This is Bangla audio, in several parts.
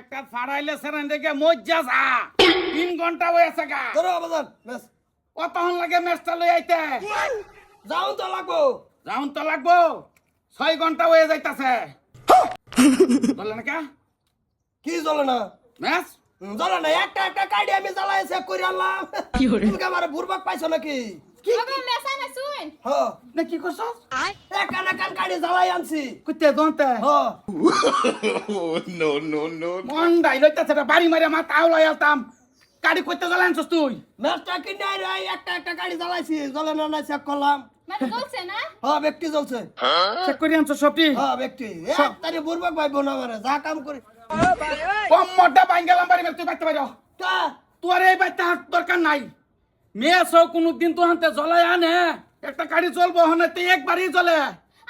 একটা ছাড়াইলে সেরেন দেখে মজ্জা যা তিন ঘণ্টা হয়েছে গা। ধরো অবদান ব্যাস কতক্ষণ লাগে ম্যাচটা লই আইতে। যাও তো লাগবো। যাও তো লাগবো। ছয় ঘণ্টা হয়ে যাইতাছে। বললেন না কা কি চলে না? ম্যাচ জ্বলে না একটা একটা কাইডি আমি জ্বালাই চেক করে আনলাম। তুমি আমার বুরবাক পাইছো নাকি? ওগো মেসা না শুন হ। না কি করছস? একান একান কাইডি জ্বালাই আনছি। কুত্তে দন্তে। হ। মন ডাই লইতাছে রে বাড়ি মারে মা তাও লই আলতাম। গাড়ি করতে আনছস তুই? আই রে একটা একটা গাড়ি জ্বালাইছি জ্বলে না না চেক করলাম। মানে বলছে না? হ্যাঁ ব্যক্তি জ্বলছে। চেক করে আনছস সবটি? হ্যাঁ ব্যক্তি। এক তারি বুরবাক পাইবো না আমারে যা কাম করি। কম মডা বাইন গেলাম বাড়ি তুই বাইতে পারো কা তোর এই বাইতে হাত দরকার নাই। মেয়ে সব কোনো দিন তো হাতে জ্বলাই আনে। একটা গাড়ি চলবো হনে তুই একবারই জ্বলে।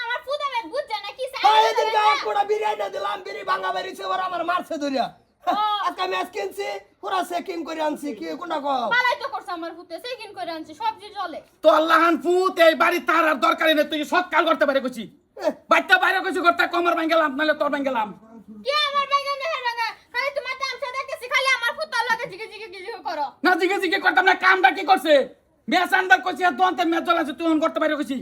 আমার ফুদা বুঝছে না কি হ্যাঁ এক কোড়া বিরিয়ানি দিলাম বিরি ভাঙা বেরিয়েছে ওরা আমার মারছে ধরিয়া। আজকে ম্যাচ কিনছি পুরা চেকিং করে আনছি কি কোনটা কম পালাই তো করছে আমার ফুতে সেকিন করে আনছে সবজি চলে। তো আল্লাহান ফুত এই বাড়ি তার আর দরকারই নেই তুই সব কাল করতে পারে কইছি? বাইতে বাইরে কইছি করতে কমর ভাঙ গেলাম নাহলে তোর ভাঙ গেলাম। কি আমার বাইগা মেহের রাঙা খালি তোমার তামসা দেখতেছি খালি আমার ফুতা লাগে জিগে জিগে জিগে করো। না জিগে জিগে করতাম না কামটা কি করছে? মেয়ে আনবার কইছি আর দন্তে মেয়ে জ্বলাছে তুই অন করতে পারে কইছি।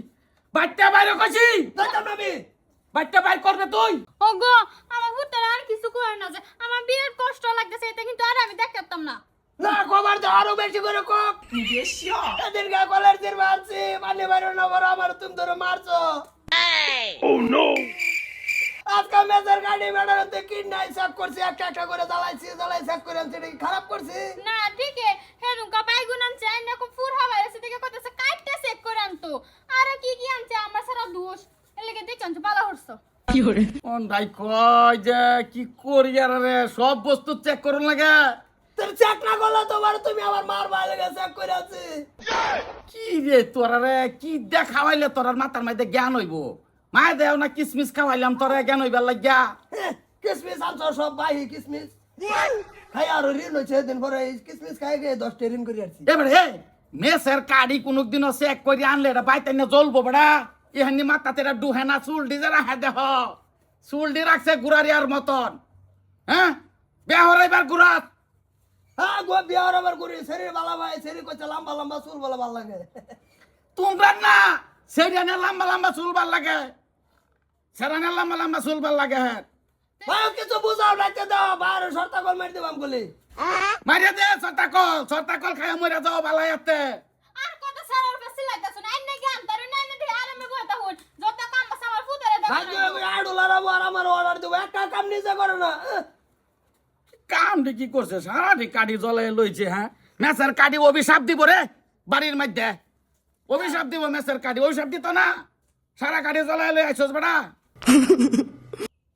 বাইতে বাইরে কইছি! দেখতাম না আমি বাইতে বাইর করবে তুই। ওগো আমার ফুতার আর কিছু করে না যে আমার বিয়ের কষ্ট লাগতেছে এটা কিন্তু আর আমি দেখতাম না। না কবার তো আরও বেশি করে কক এদিন গা কলের দিন মারছি মানে বাইরে না বড় আমার তুমি ধরে মারছো। আজকে মেজর গাড়ি মেডালতে কিন নাই চেক করছি একটা একটা করে জ্বালাইছি জ্বালাই চেক করে আনছি খারাপ করছি। না ঠিক হে রুকা বাইগুন আনছে না কো ফুর হাওয়া এসে থেকে কইতেছে কাটতে চেক করে আনতো আর কি কি আনছে আমার সারা দোষ এর লাগি দেখছ আনছে পালা কয় যে কি করি আর রে সব বস্তু চেক করুন লাগে। তোর চেক না করলে তোমার তুমি আমার মার বাইরে চেক করে কি রে তোরা রে কি দেখাওয়াইলে তোরার মাথার মধ্যে জ্ঞান হইব? মায় দেও না কিসমিস খাওয়াইলাম তোরা জ্ঞান হইবার লাগিয়া। কিসমিস আনছো সব বাহি কিসমিস। খাই আর ঋণ হয়েছে দিন পরে এই কিসমিস খাই গিয়ে দশটা ঋণ করে আসছি এবারে হে মেসের কাড়ি কোনো দিনও চেক করে আনলে এটা বাইতে না জ্বলবো বেড়া। এহানি মাথাতে এটা ডুহে না চুল ডি যে রাখা দেহ। চুল ডি রাখছে গুড়ারিয়ার মতন। হ্যাঁ? বেয়া হরাইবার গুড়াত। হ্যাঁ গো বিয়ার আবার করি শরীর ভালো ভাই শরীর করছে লম্বা লম্বা চুল বলে ভালো লাগে। তোমরা না সেখানে লম্বা লম্বা চুল ভালো লাগে। সেখানে লম্বা লম্বা চুল ভালো লাগে। হ্যাঁ ভাই কিছু বুঝাও রাখতে দাও। বাইরে সর্তা কল মারি দিবাম বলি মারিয়া দে সতাকল সতাকল খাই মরে যাও বালাই আতে আর কত সারার বেশি লাগতেছ না আইনে জ্ঞান তার না আইনে দিয়ে আরামে বইতা হন যত কাম বাস আমার অর্ডার দেবো। একটা কাম নিজে করে না আহ, কাম কি করছে? সারাটি কাটি জ্বলাই লইছে হ্যাঁ? মেসের কাটি অভিশাপ দিব রে বাড়ির মধ্যে। অভিশাপ দিব মেসের কাটি অভিশাপ দিত না। সারা কাটি জ্বলাই লই আইসস বেটা।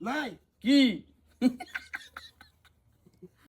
নাই। কি?